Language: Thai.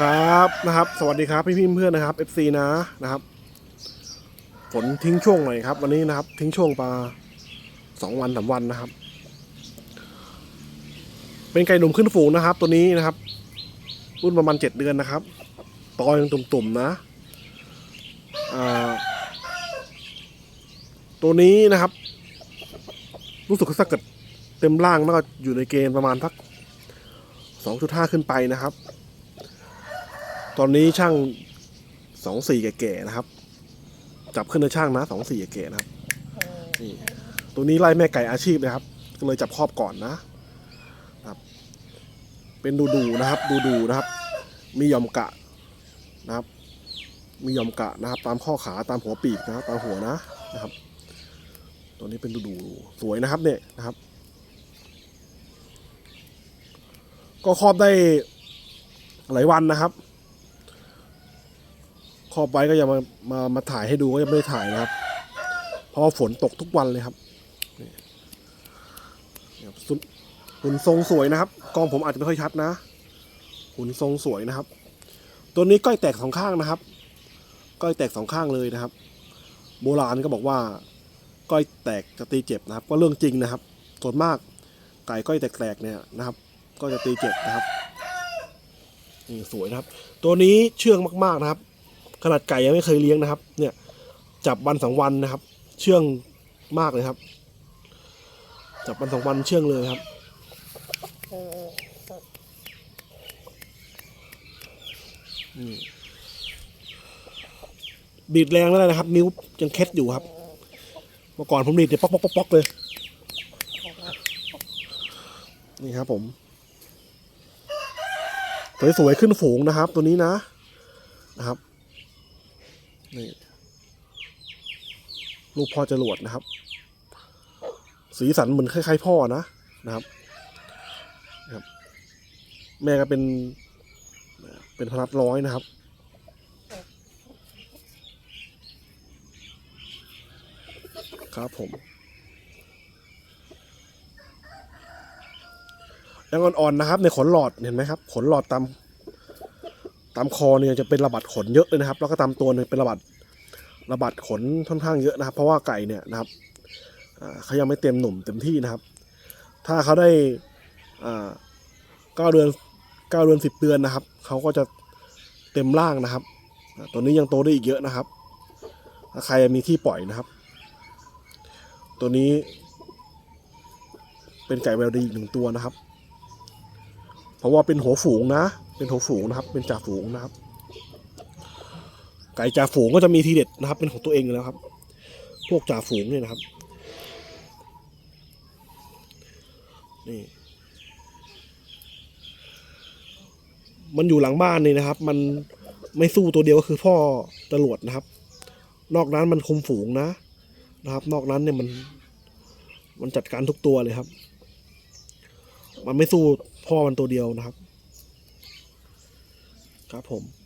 ครับนะครับ สวัสดีครับพี่พี่เพื่อนนะครับ FC นะนะครับ ฝนทิ้งช่วงหน่อยครับ วันนี้นะครับ ทิ้งช่วงปลาสองวันสามวันนะครับ เป็นไก่หนุ่มขึ้นฝูงนะครับ ตัวนี้นะครับ รุ่นประมาณเจ็ดเดือนนะครับตอยังตุ่มๆนะตัวนี้นะครับ รู้สึกว่าถ้าเกิดเต็มร่างแล้วก็อยู่ในเกณฑ์ประมาณสักสองจุดห้าขึ้นไปนะครับ ตอนนี้ช่างสองสี่แก่ๆนะครับ จับขึ้นในช่างนะสองสี่แก่ๆนะครับนี่ตัวนี้ไล่แม่ไก่อาชีพนะครับ ก็เลยจับครอบก่อนนะครับ เป็นดูดูๆนะครับ ดูดูๆนะครับ มีหยอมกะนะครับ มีหยอมกะนะครับ ตามข้อขาตามหัวปีกนะครับตามหัวนะนะครับ ตัวนี้เป็นดูดูๆสวยนะครับเนี่ยนะครับ ก็ครอบได้หลายวันนะครับ ครอบไว้ก็ยังมามามาถ่ายให้ดูก็ยังไม่ได้ถ่ายนะครับ เพราะฝนตกทุกวันเลยครับหุ่นทรงสวยนะครับ กล้องผมอาจจะไม่ค่อยชัดนะหุ่นทรงสวยนะครับ ตัวนี้ก้อยแตกสองข้างนะครับ ก้อยแตกสองข้างเลยนะครับ โบราณก็บอกว่า ก้อยแตกจะตีเจ็บนะครับ ก็เรื่องจริงนะครับ ส่วนมากไก่ก้อยแตกๆเนี่ยนะครับ ก็จะตีเจ็บนะครับนี่สวยนะครับ ตัวนี้เชื่องมากๆนะครับ ขนาดไก่ยังไม่เคยเลี้ยงนะครับ เนี่ย จับวันสองวันนะครับ เชื่องมากเลยครับ จับวันสองวันเชื่องเลยครับนี่ดีดแรงไม่ได้นะครับ นิ้วยังเคล็ดอยู่ครับ เมื่อก่อนผมดีดเนี่ยป๊อกป๊อกป๊อกป๊อกเลย นี่ครับ ผมสวยๆขึ้นฝูงนะครับ ตัวนี้นะนะครับ นี่ลูกพ่อจรวดนะครับ สีสันเหมือนคล้ายๆพ่อนะนะครับนะครับ แม่ก็เป็น เป็นพนัดร้อยนะครับครับผมยังอ่อนๆนะครับ ในขนหลอดเห็นไหมครับ ขนหลอดตาม ตามคอเนี่ยจะเป็นระบาดขนเยอะเลยนะครับ แล้วก็ตามตัวเนี่ยเป็นระบาดระบาดขนค่อนข้างเยอะนะครับ เพราะว่าไก่เนี่ยนะครับเขายังไม่เต็มหนุ่มเต็มที่นะครับ ถ้าเขาได้เก้าเดือนเก้าเดือนสิบเดือนนะครับเขาก็จะเต็มร่างนะครับ ตัวนี้ยังโตได้อีกเยอะนะครับถ้าใครมีที่ปล่อยนะครับ ตัวนี้ เป็นไก่แววดีอีกหนึ่งตัวนะครับ เพราะว่าเป็นหัวฝูงนะ เป็นหัวฝูงนะครับ เป็นจ่าฝูงนะครับ ไก่จ่าฝูงก็จะมีทีเด็ดนะครับ เป็นของตัวเองแล้วครับ พวกจ่าฝูงเนี่ยนะครับ นี่มันอยู่หลังบ้านนี่นะครับ มันไม่สู้ตัวเดียวก็คือพ่อตำรวจนะครับ นอกนั้นมันคุมฝูงนะนะครับ นอกนั้นเนี่ยมัน มันจัดการทุกตัวเลยครับ มันไม่สู้พ่อมันตัวเดียวนะครับ ครับผม